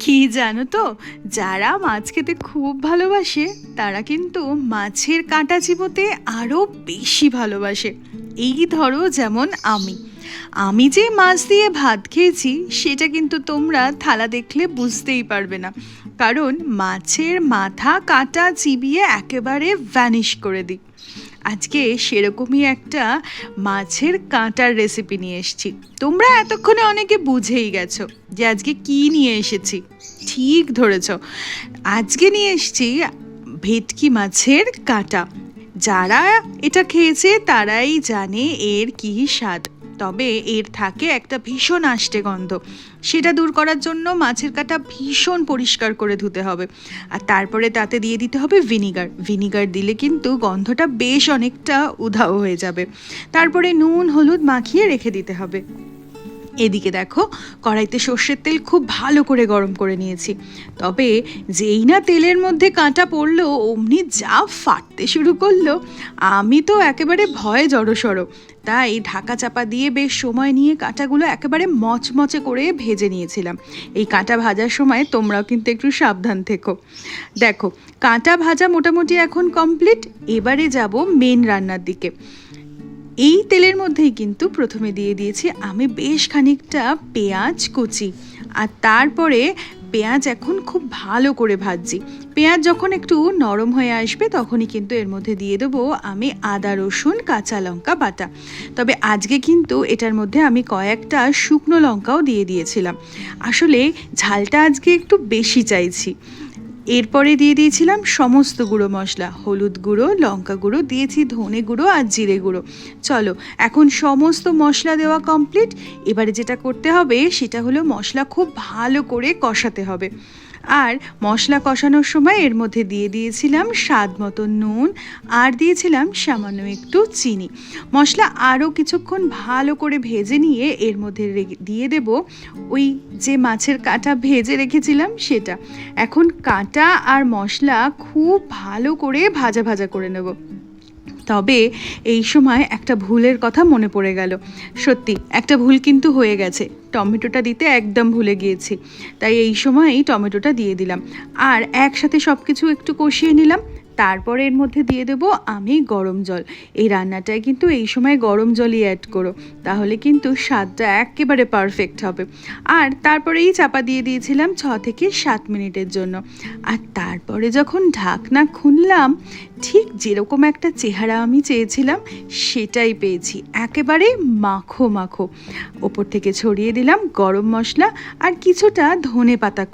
কি জানো তো? যারা মাছ খেতে খুব ভালোবাসে, তারা কিন্তু মাছের কাঁটা চিবোতে আরও বেশি ভালোবাসে। এই ধরো যেমন আমি। আমি যে মাছ দিয়ে ভাত খেয়েছি, সেটা কিন্তু তোমরা থালা দেখলে বুঝতেই পারবে না। কারণ মাছের মাথা কাঁটা চিবিয়ে একেবারে ভ্যানিশ করে দিই। আজকে সেরকমই একটা মাছের কাঁটার রেসিপি নিয়ে এসেছি। তোমরা এতক্ষণে অনেকে বুঝেই গেছো যে আজকে কি নিয়ে এসেছি। ঠিক ধরেছ। আজকে নিয়ে এসেছি ভেটকি মাছের কাঁটা। যারা এটা খেয়েছে, তারাই জানে এর কী স্বাদ। তবে এর থাকে একটা ভীষণ আষ্টে গন্ধ। সেটা দূর করার জন্য মাছের কাটা ভীষণ পরিষ্কার করে ধুতে হবে। আর তারপরে তাতে দিয়ে দিতে হবে ভিনিগার। ভিনিগার দিলে কিন্তু গন্ধটা বেশ অনেকটা উধাও হয়ে যাবে। তারপরে নুন, হলুদ মাখিয়ে রেখে দিতে হবে। এদিকে দেখো, কড়াইতে সর্ষের তেল খুব ভালো করে গরম করে নিয়েছি। তবে যেই না তেলের মধ্যে কাঁটা পড়ল, অমনি যা ফাটতে শুরু করল, আমি তো একেবারে ভয়ে জড়সড়। তাই ঢাকা চাপা দিয়ে বেশ সময় নিয়ে কাঁটাগুলো একেবারে মচমচে করে ভেজে নিয়েছিলাম। এই কাঁটা ভাজার সময় তোমরাও কিন্তু একটু সাবধান থেকো। দেখো, কাঁটা ভাজা মোটামুটি এখন কমপ্লিট এবারে যাব মেন রান্নার দিকে। এই তেলের মধ্যেই কিন্তু প্রথমে দিয়ে দিয়েছি আমি বেশ খানিকটা পেঁয়াজ কুচি। আর তারপরে পেঁয়াজ এখন খুব ভালো করে ভাজছি। পেঁয়াজ যখন একটু নরম হয়ে আসবে তখনই কিন্তু এর মধ্যে দিয়ে দেবো আমি আদা, রসুন, কাঁচা লঙ্কা বাটা। তবে আজকে কিন্তু এটার মধ্যে আমি কয়েকটা শুকনো লঙ্কাও দিয়ে দিয়েছিলাম। আসলে ঝালটা আজকে একটু বেশি চাইছি। এরপরে দিয়ে দিয়েছিলাম সমস্ত গুঁড়ো মশলা। হলুদ গুঁড়ো, লঙ্কা গুঁড়ো, দিয়েছি ধনে গুঁড়ো আর জিরে গুঁড়ো। চলো, এখন সমস্ত মশলা দেওয়া কমপ্লিট এবারে যেটা করতে হবে, সেটা হলো মশলা খুব ভালো করে কষাতে হবে। আর মশলা কষানোর সময় এর মধ্যে দিয়ে দিয়েছিলাম স্বাদ মতো নুন আর দিয়েছিলাম সামান্য একটু চিনি। মশলা আরও কিছুক্ষণ ভালো করে ভেজে নিয়ে এর মধ্যে দিয়ে দেব ওই যে মাছের কাঁটা ভেজে রেখেছিলাম সেটা। এখন কাঁটা আর মশলা খুব ভালো করে ভাজা ভাজা করে নেব। তবে এই সময় একটা ভুলের কথা মনে পড়ে গেল। সত্যি, একটা ভুল কিন্তু হয়ে গেছে। টমেটোটা দিতে একদম ভুলে গিয়েছি। তাই এই সময়ই টমেটোটা দিয়ে দিলাম। আর একসাথে সব কিছু একটু কষিয়ে নিলাম। তারপরে এর মধ্যে দিয়ে দেবো আমি গরম জল। এই রান্নাটায় কিন্তু এই সময় গরম জলই অ্যাড করো। তাহলে কিন্তু স্বাদটা একেবারে পারফেক্ট হবে। আর তারপরেই চাপা দিয়ে দিয়েছিলাম ছ থেকে সাত মিনিটের জন্য। আর তারপরে যখন ঢাকনা খুললাম, ঠিক যেরকম একটা চেহারা আমি চেয়েছিলাম, সেটাই পেয়েছি। একেবারে মাখো মাখো। ওপর থেকে ছড়িয়ে দিলাম গরম মশলা আর কিছুটা ধনে পাতা